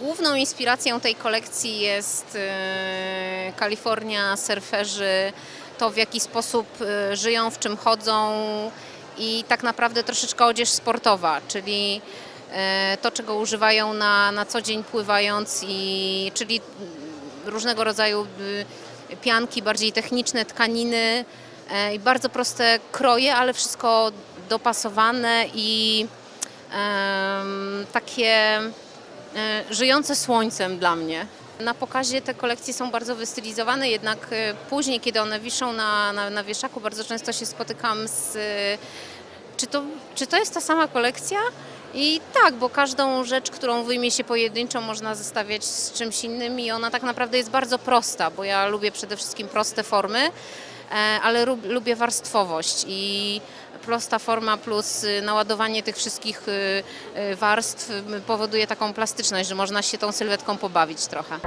Główną inspiracją tej kolekcji jest e, Kalifornia, surferzy, to w jaki sposób e, żyją, w czym chodzą i tak naprawdę troszeczkę odzież sportowa, czyli e, to, czego używają na, na co dzień pływając, i, czyli różnego rodzaju pianki, bardziej techniczne, tkaniny i bardzo proste kroje, ale wszystko dopasowane i em, takie żyjące słońcem dla mnie. Na pokazie te kolekcje są bardzo wystylizowane, jednak e, później, kiedy one wiszą na, na, na wieszaku, bardzo często się spotykam z. e, Czy to, czy to jest ta sama kolekcja? I tak, bo każdą rzecz, którą wyjmie się pojedynczo, można zestawiać z czymś innym i ona tak naprawdę jest bardzo prosta, bo ja lubię przede wszystkim proste formy, e, ale lub- lubię warstwowość i prosta forma plus y, naładowanie tych wszystkich y, y, warstw powoduje taką plastyczność, że można się tą sylwetką pobawić trochę.